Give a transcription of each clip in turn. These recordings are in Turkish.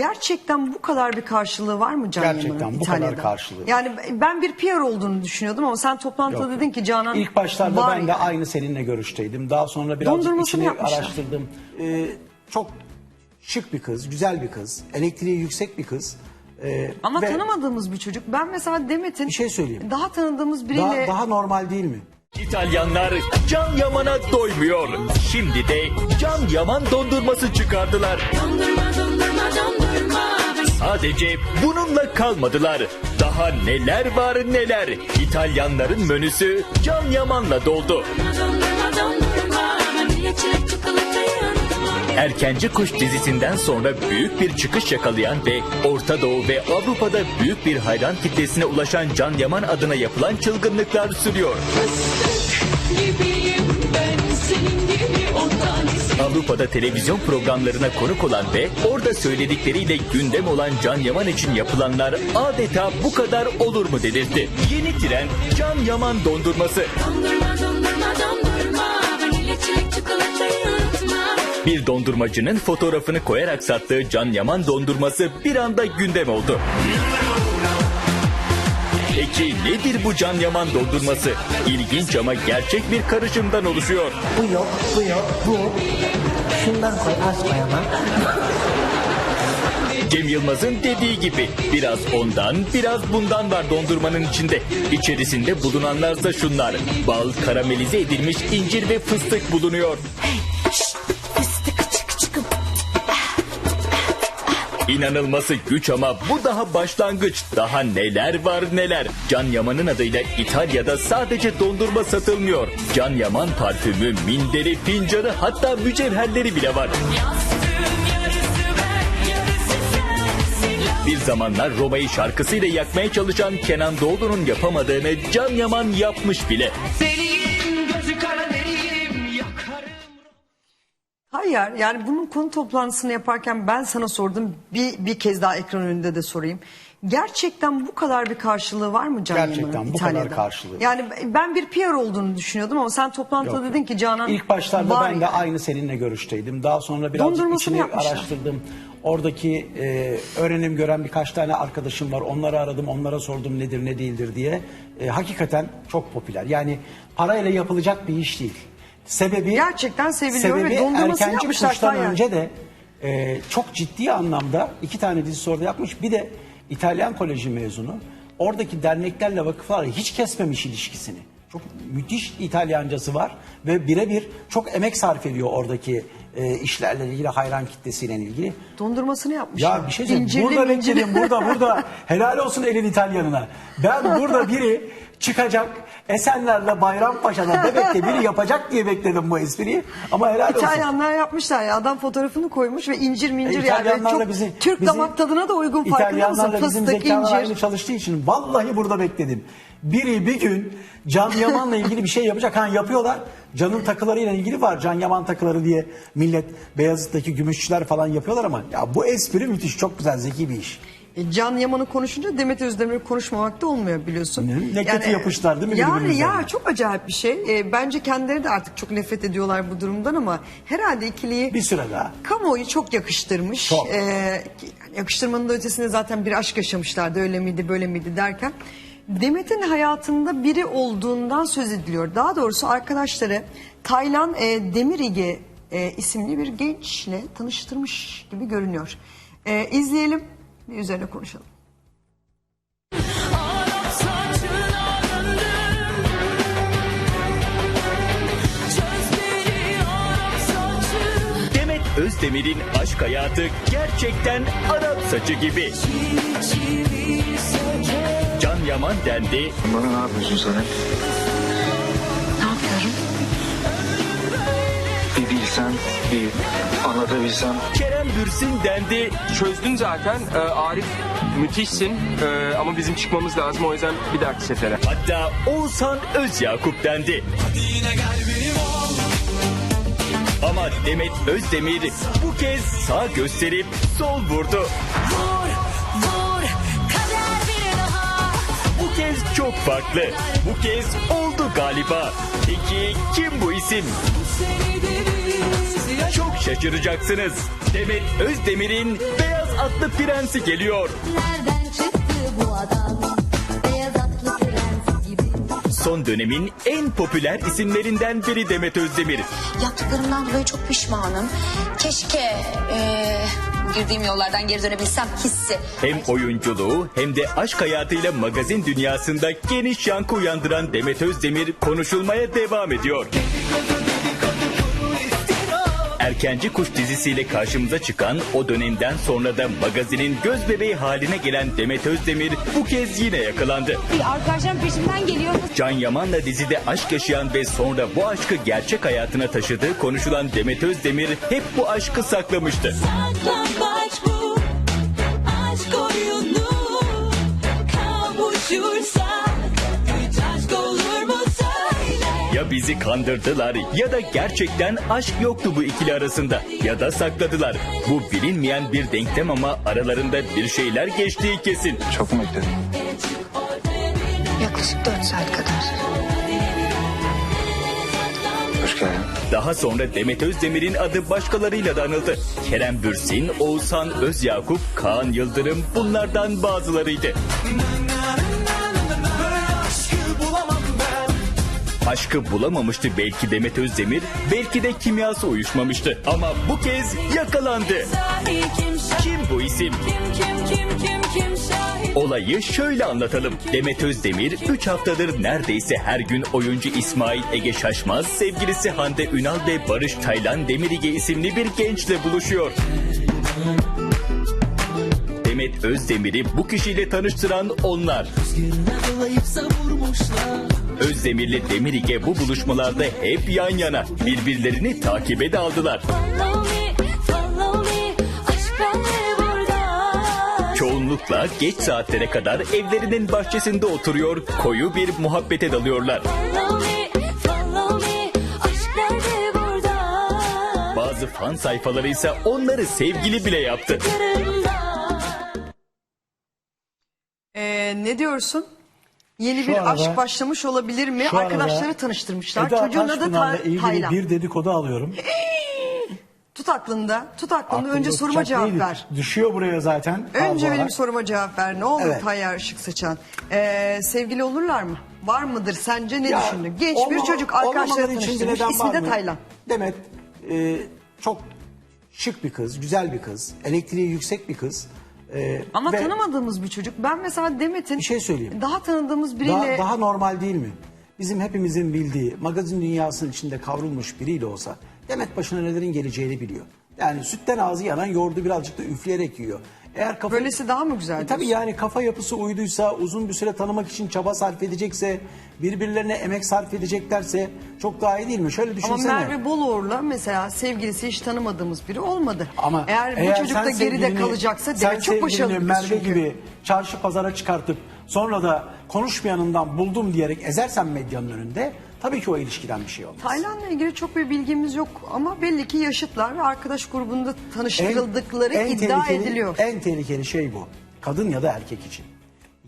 Gerçekten bu kadar bir karşılığı var mı Can Gerçekten Yaman'ın bu kadar İtalya'da? karşılığı. Yani ben bir PR olduğunu düşünüyordum ama sen toplantıda Yok. dedin ki Canan İlk başlarda var ben de yani. aynı seninle görüşteydim. Daha sonra birazcık Dondurmasını içini yapmışlar. araştırdım. Ee, çok şık bir kız, güzel bir kız, elektriği yüksek bir kız. Ee, Ama ve tanımadığımız bir çocuk. Ben mesela Demet'in Bir şey söyleyeyim. daha tanıdığımız biriyle daha, daha normal değil mi? İtalyanlar Can Yaman'a doymuyor. Şimdi de Can Yaman dondurması çıkardılar. Dondurma dondurma dondurma Sadece bununla kalmadılar. Daha neler var neler. İtalyanların menüsü Can Yaman'la doldu. Erkenci Kuş dizisinden sonra büyük bir çıkış yakalayan ve Orta Doğu ve Avrupa'da büyük bir hayran kitlesine ulaşan Can Yaman adına yapılan çılgınlıklar sürüyor. Gibiyim ben senin gibi Avrupa'da televizyon programlarına konuk olan ve orada söyledikleriyle gündem olan Can Yaman için yapılanlar adeta bu kadar olur mu dedirtti. Yeni tren Can Yaman dondurması. Dondurma dondurma dondurma Vanilya çilek çikolatayı unutma Bir dondurmacının fotoğrafını koyarak sattığı Can Yaman dondurması bir anda gündem oldu. Peki nedir bu Can Yaman dondurması? İlginç ama gerçek bir karışımdan oluşuyor. Bu yok, bu yok, bu. Şundan koy, az koy ama. Cem Yılmaz'ın dediği gibi biraz ondan biraz bundan var dondurmanın içinde. İçerisinde bulunanlarsa şunlar. Bal, karamelize edilmiş incir ve fıstık bulunuyor. Fıstık İnanılması güç ama bu daha başlangıç. Daha neler var neler. Can Yaman'ın adıyla İtalya'da sadece dondurma satılmıyor. Can Yaman parfümü, minderi, fincanı hatta mücevherleri bile var. Bir zamanlar Roma'yı şarkısıyla yakmaya çalışan Kenan Doğulu'nun yapamadığını Can Yaman yapmış bile. Hayır yani bunun konu toplantısını yaparken ben sana sordum bir, bir kez daha ekran önünde de sorayım. Gerçekten bu kadar bir karşılığı var mı Can Gerçekten Yaman'ın bu kadar İtalya'da? karşılığı. Yani ben bir PR olduğunu düşünüyordum ama sen toplantıda Yok. dedin ki Canan İlk başlarda var ben de yani. aynı seninle görüşteydim. Daha sonra birazcık Dondurmasını içini yapmışlar. araştırdım. Oradaki e, öğrenim gören birkaç tane arkadaşım var. Onları aradım, onlara sordum nedir ne değildir diye. E, hakikaten çok popüler. Yani parayla yapılacak bir iş değil. Sebebi Gerçekten seviliyor ve sebebi dondurmasını erkenci yapmışlar kuştan Tayyar. önce de e, çok ciddi anlamda iki tane dizisi orada yapmış. Bir de İtalyan Koleji mezunu. Oradaki derneklerle vakıflarla hiç kesmemiş ilişkisini. Çok müthiş İtalyancası var ve birebir çok emek sarf ediyor oradaki e, işlerle ilgili, hayran kitlesiyle ilgili. Dondurmasını yapmışlar. Ya bir şey söyleyeyim. İncirli burada mincirli. bekledim. Burada burada. Helal olsun elin İtalyanına. Ben burada biri çıkacak Esenler'le Bayrampaşa'da Bebek'te biri yapacak diye bekledim bu espriyi. Ama helal olsun. İtalyanlar yapmışlar ya adam fotoğrafını koymuş ve incir mincir yani çok bizi, Türk bizi- damak tadına da uygun farkında mısın? Fıstık, incir. çalıştığı için vallahi burada bekledim. Biri bir gün Can Yaman'la ilgili bir şey yapacak. Ha yapıyorlar. Can'ın takılarıyla ilgili var. Can Yaman takıları diye millet Beyazıt'taki gümüşçüler falan yapıyorlar ama ya bu espri müthiş. Çok güzel, zeki bir iş. E, Can Yaman'ı konuşunca Demet Özdemir konuşmamak da olmuyor biliyorsun. Ne- ne kötü yapıştılar değil mi Yani ya çok acayip bir şey. E, bence kendileri de artık çok nefret ediyorlar bu durumdan ama herhalde ikiliyi Bir süre daha. kamuoyu çok yakıştırmış. Çok. E, yani yakıştırmanın da ötesinde zaten bir aşk yaşamışlardı öyle miydi böyle miydi derken. Demet'in hayatında biri olduğundan söz ediliyor. Daha doğrusu arkadaşları Taylan e, Demirige e, isimli bir gençle tanıştırmış gibi görünüyor. E, izleyelim bir üzerine konuşalım. Demet Özdemir'in aşk hayatı gerçekten Arap saçı gibi. Can Yaman dendi, Bana ne yapıyorsun sen? Bilsen, bir anlatabilsem. Kerem Bürsin dendi, çözdün zaten. Ee, Arif müthişsin Ee, ama bizim çıkmamız lazım o yüzden bir dahaki sefere. hatta Oğuzhan Özyakup dendi. Ama Demet Özdemir bu kez sağ gösterip sol vurdu. Vur vur kader bir daha Bu kez çok farklı. Bu kez oldu galiba. Peki kim bu isim? Seni de biz Çok şaşıracaksınız. Demet Özdemir'in beyaz atlı prensi geliyor. Nereden çıktı bu adam? Beyaz atlı prens gibi. Son dönemin en popüler isimlerinden biri Demet Özdemir. Yaptıklarımdan dolayı çok pişmanım. Keşke eee, girdiğim yollardan geri dönebilsem hissi. Hem oyunculuğu hem de aşk hayatıyla magazin dünyasında geniş yankı uyandıran Demet Özdemir konuşulmaya devam ediyor. Erkenci Kuş dizisiyle karşımıza çıkan o dönemden sonra da magazinin göz bebeği haline gelen Demet Özdemir bu kez yine yakalandı. Arkadaşlarım peşimden geliyor. Can Yaman'la dizide aşk yaşayan ve sonra bu aşkı gerçek hayatına taşıdığı konuşulan Demet Özdemir hep bu aşkı saklamıştı. Saklambaç bu aşk oyunu Kavuşursak Ya bizi kandırdılar ya da gerçekten aşk yoktu bu ikili arasında ya da sakladılar. Bu bilinmeyen bir denklem ama aralarında bir şeyler geçtiği kesin. Çok mu bekledin? Yaklaşık 4 saat kadar. Hoş geldin. Daha sonra Demet Özdemir'in adı başkalarıyla da anıldı. Kerem Bürsin, Oğuzhan Özyakup, Kaan Yıldırım bunlardan bazılarıydı. Aşkı bulamamıştı belki Demet Özdemir, belki de kimyası uyuşmamıştı. Ama bu kez yakalandı. Kim bu isim? Olayı şöyle anlatalım. Demet Özdemir 3 haftadır neredeyse her gün oyuncu İsmail Ege Şaşmaz, sevgilisi Hande Ünal ve Barış Taylan Demirige isimli bir gençle buluşuyor. Demet Özdemir'i bu kişiyle tanıştıran onlar. Özdemir'le Demirige bu buluşmalarda hep yan yana. Birbirlerini takibe de aldılar. Follow me follow me Aşk bende burada Çoğunlukla geç saatlere kadar evlerinin bahçesinde oturuyor, koyu bir muhabbete dalıyorlar. Bazı fan sayfaları ise onları sevgili bile yaptı. Ee, ne diyorsun? Yeni Şu bir arada- aşk başlamış olabilir mi? Şu arada Arkadaşları tanıştırmışlar. Eda Çocuğun adı Taşpınar'la Ta- ilgili Taylan. bir dedikodu alıyorum. Tut aklında. Tut aklında. Önce Aklımda soruma tutacak cevap değil. ver. Düşüyor buraya zaten. Önce fazla benim olarak. soruma cevap ver. Ne olur Evet. Tayyar Işık Saçan. Ee, sevgili olurlar mı? Var mıdır sence? Ne Ya, düşündün? Genç bir olmama- çocuk arkadaşları olmamaları için bir tanıştırmış. neden İsmi var de mı? Taylan. Demet e, çok şık bir kız, güzel bir kız, elektriği yüksek bir kız. E, Ama ve tanımadığımız bir çocuk. Ben mesela Demet'in Bir şey söyleyeyim. daha tanıdığımız daha, biriyle daha normal değil mi? Bizim hepimizin bildiği magazin dünyasının içinde kavrulmuş biriyle olsa Demet başına nelerin geleceğini biliyor. Yani sütten ağzı yanan yoğurdu birazcık da üfleyerek yiyor. Eğer kafa... böylesi daha mı güzel? E tabii yani kafa yapısı uyduysa, uzun bir süre tanımak için çaba sarf edecekse, birbirlerine emek sarf edeceklerse çok daha iyi değil mi? Şöyle Ama düşünsene. Merve Boluğur'la mesela sevgilisi hiç tanımadığımız biri olmadı. Ama eğer, bu çocuk da geride kalacaksa sen Demet çok başarılı Merve çünkü. gibi çarşı pazara çıkartıp sonra da konuşmayanından buldum diyerek ezersen medyanın önünde tabii ki o ilişkiden bir şey olmaz. Tayland'la ilgili çok bir bilgimiz yok ama belli ki yaşıtlar ve arkadaş grubunda tanıştırıldıkları iddia tehlikeli, ediliyor. En tehlikeli şey bu. Kadın ya da erkek için.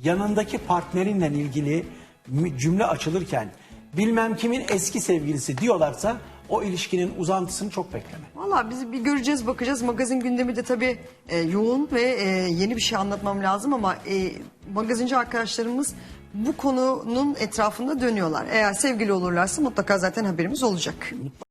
Yanındaki partnerinle ilgili cümle açılırken bilmem kimin eski sevgilisi diyorlarsa o ilişkinin uzantısını çok bekleme. Valla biz bir göreceğiz bakacağız. Magazin gündemi de tabii e, yoğun ve e, yeni bir şey anlatmam lazım ama e, magazinci arkadaşlarımız bu konunun etrafında dönüyorlar. Eğer sevgili olurlarsa mutlaka zaten haberimiz olacak.